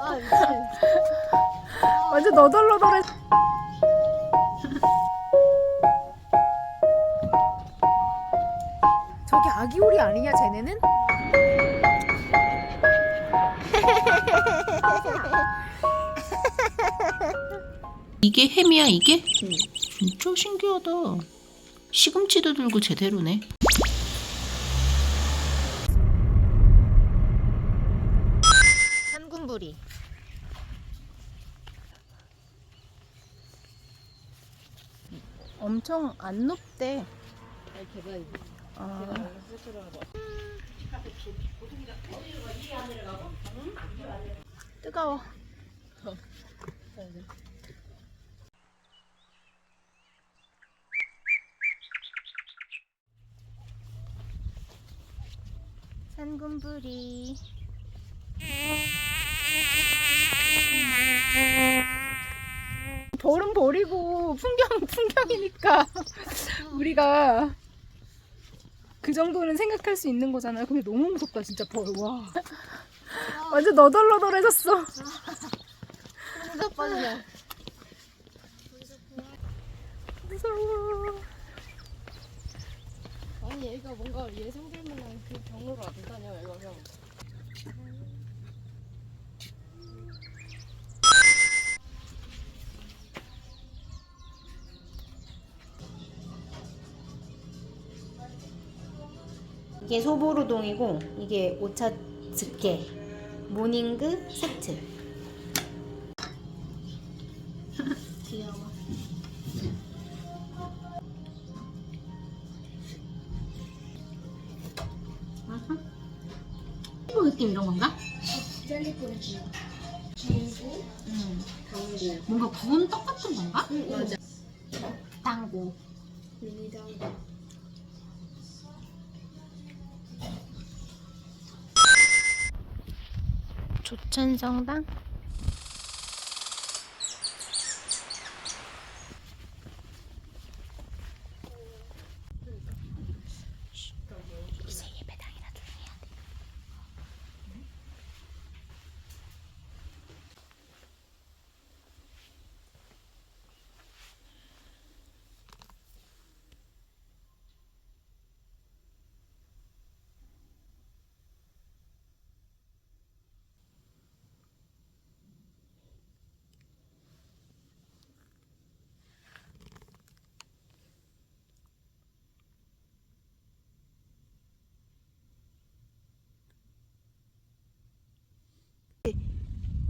아 미친. 완전 너덜너덜해. 저게 아기오리 아니냐 쟤네는? 이게 햄이야 이게? 진짜 신기하다. 시금치도 들고 제대로네. 산군부리. 엄청 안 높대. 아, 뜨거워. 산군부리. 풍경 풍경이니까 우리가 그 정도는 생각할 수 있는 거잖아요. 근데 너무 무섭다 진짜 벌 와. 완전 너덜너덜해졌어. 혼자 빠지냐. 무서워. 아니 얘가 뭔가 예상될 만한 그 경로로 안 다녀 얘가 그 이게 소보루동이고 이게 오차 즈케 모닝그 세트. 귀여워. 뭐 느낌 이런 건가? 젤리 뿌리지. 음. 뭔가 구운 떡 같은 건가? 응 맞아. 땅고. 미니 당고. 조천성당? 이제 예배당이라 조용히 해야 돼.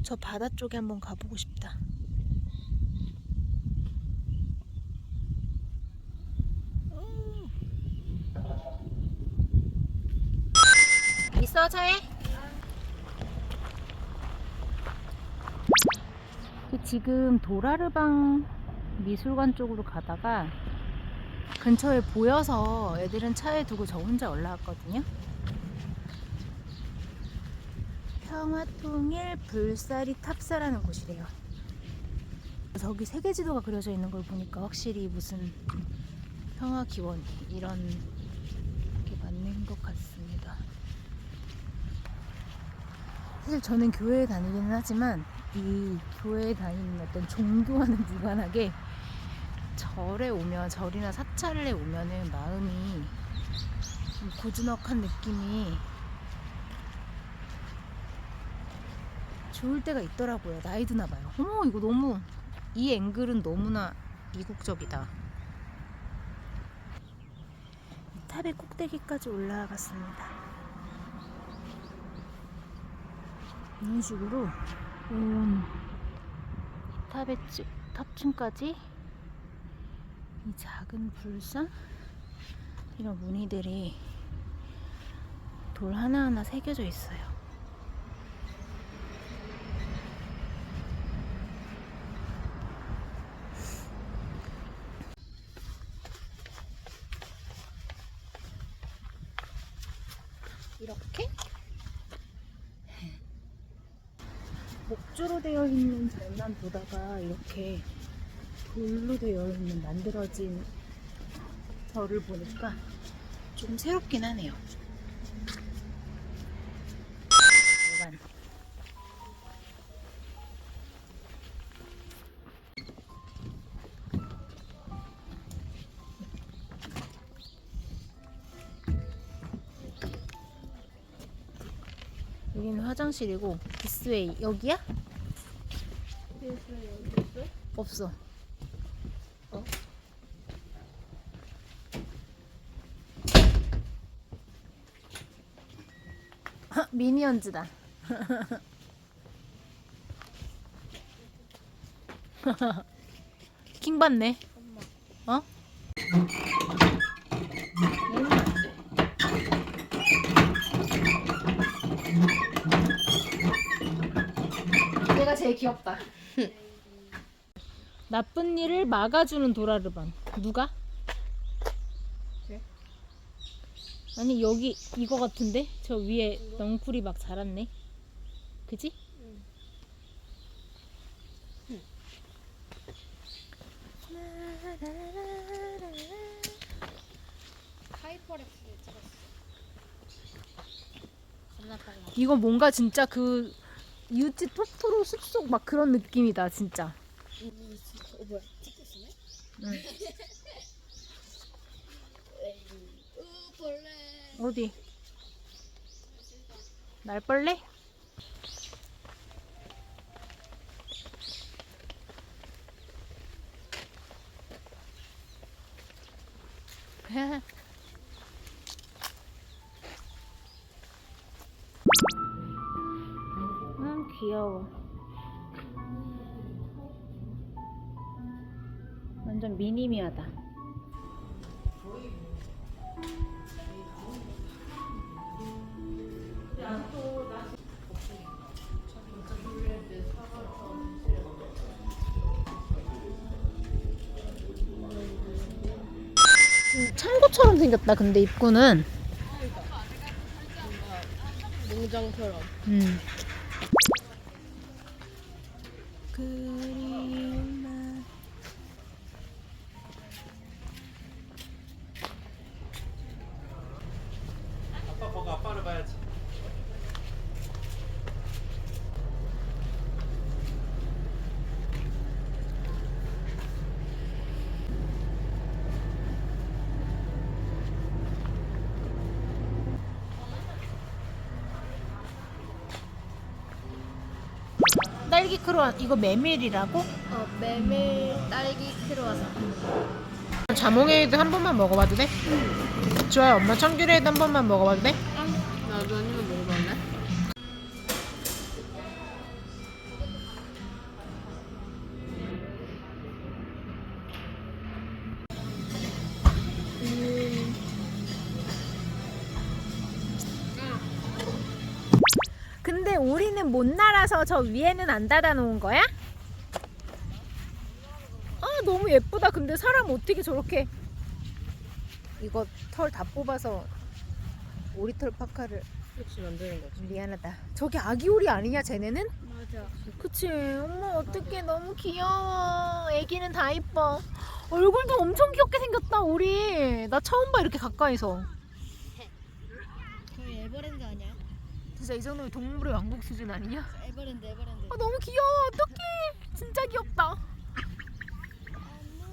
저 바다 쪽에 한번 가보고 싶다. 있어 차에? 지금 도라르방 미술관 쪽으로 가다가 근처에 보여서 애들은 차에 두고 저 혼자 올라왔거든요. 평화통일 불사리 탑사라는 곳이래요. 저기 세계 지도가 그려져 있는 걸 보니까 확실히 무슨 평화 기원 이런 게 맞는 것 같습니다. 사실 저는 교회에 다니기는 하지만 이 교회에 다니는 어떤 종교와는 무관하게 절에 오면 절이나 사찰에 오면은 마음이 좀 고즈넉한 느낌이 좋을 때가 있더라고요. 나이 드나 봐요. 어머, 이거 너무 이 앵글은 너무나 이국적이다. 탑의 꼭대기까지 올라갔습니다. 이런 식으로 온 탑의 층, 탑층까지 이 작은 불상 이런 무늬들이 돌 하나하나 새겨져 있어요. 이렇게 목조로 되어 있는 절만 보다가 이렇게 돌로 되어 있는 만들어진 절을 보니까 좀 새롭긴 하네요. 여기는 화장실이고 디스웨이 여기야? 그래서 여기 있어? 없어. 어? 아, 미니언즈다. 킹 받네. 어? 얘가 제일 귀엽다. 나쁜 일을 막아주는 도라르반. 누가? 쟤? 아니 여기 이거 같은데? 저 위에 넝쿨이 막 자랐네. 그지? 하이퍼렉스 찍었어. 겁나 빨라. 이거 뭔가 진짜 그 유지 토토로 숲속 막 그런 느낌이다 진짜. 어 뭐야? 찍혔네? 응. 으 벌레. 어디? 날벌레? 귀여워. 완전 미니미하다. 음, 창고처럼 생겼다. 근데 입구는. 농장처럼. 음. 그리운 날. 아빠 보고 아빠를 봐야지. 딸기 크로안 이거 메밀이라고? 어 메밀 딸기 크로와상. 자몽에이드 한 번만 먹어봐도 돼? 좋아요. 엄마 청귤에이드 한 번만 먹어봐도 돼? 못 날아서 저 위에는 안 닫아 놓은 거야? 아 너무 예쁘다. 근데 사람 어떻게 저렇게 이거 털 다 뽑아서 오리털 파카를 혹시 만드는 거지? 미안하다. 저게 아기 오리 아니냐 쟤네는? 맞아. 그치 엄마 어떡해 너무 귀여워 애기는 다 이뻐 얼굴도 엄청 귀엽게 생겼다 오리 나 처음 봐 이렇게 가까이서 저희 에버랜드 아니야? 진짜 이 정도면 동물의 왕국 수준 아니냐? 에버랜드 에버랜드. 아 너무 귀여워 어떡해 진짜 귀엽다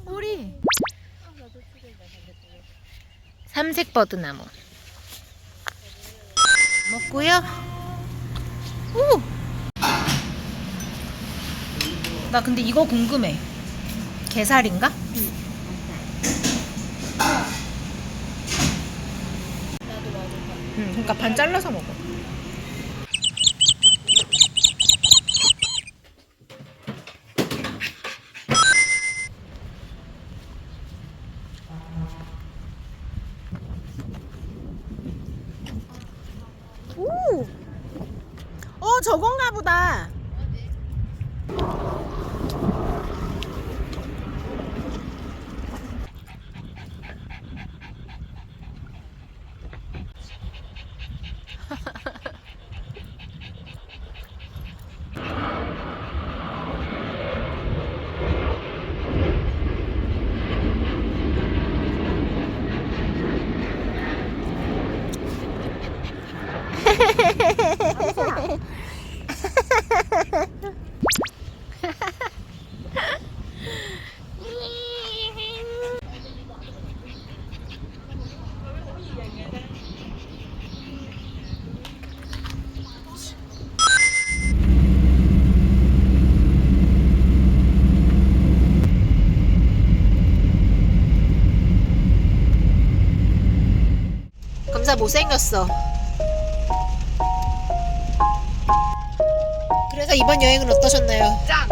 반대쪽에. 삼색 버드나무 먹고요 오! 나 근데 이거 궁금해 게살인가? 응 그러니까 반 잘라서 먹어 저건가 보다. 다 못생겼어. 그래서 이번 여행은 어떠셨나요? 짱!